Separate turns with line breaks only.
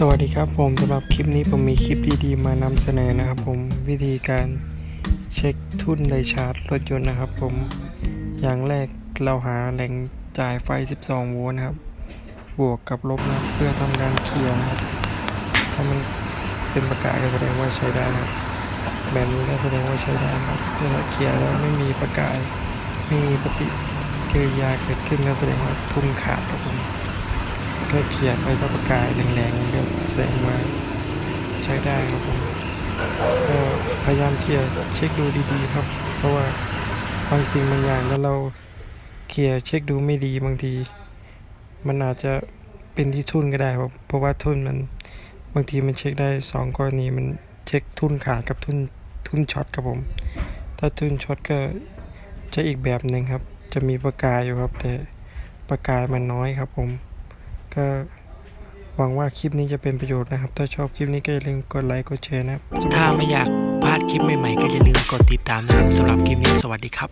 สวัสดีครับผมสำหรับคลิปนี้ผมมีคลิปดีๆมานำเสนอนะครับผมวิธีการเช็คทุนไดชาร์จรถยนต์นะครับผมอย่างแรกเราหาแหล่งจ่ายไฟ 12 โวลต์นะครับ บวกกับลบนะบเพื่อทำการเคลียร์นะครับถ้ามันเป็นประกายก็แสดงว่าใช้ได้นะครับแบบนี้ก็แสดงว่าใช้ได้นะครับถ้าเคลียร์แล้วไม่มีประกายไม่มีปฏิกิริยาเกิดขึ้นก็แสดงว่าทุนขาดครับผม ก็เขียนไปก็ประกายแรงๆก็แสงว่าใช้ได้ครับผมก็พยายามเคลียร์เช็คดูดีๆครับ เพราะว่าบางสิ่งบางอย่างแล้วเราเคลียร์เช็คดูไม่ดีบางที มันอาจจะเป็นที่ทุนก็ได้ครับเพราะว่าทุนมันบางทีมันเช็คได้สองกรณีมันเช็คทุนขาดกับทุนทุนช็อตครับผม ถ้าทุนช็อตก็จะอีกแบบหนึ่งครับ จะมีประกายอยู่ครับ แต่ประกายมันน้อยครับผม ก็หวังว่าคลิปนี้จะเป็นประโยชน์นะครับ ถ้าชอบคลิปนี้ก็อย่าลืมกดไลค์กดแชร์นะครับ
ถ้าไม่อยากพลาดคลิปใหม่ๆก็อย่าลืมกดติดตามนะครับสำหรับคลิปนี้สวัสดีครับ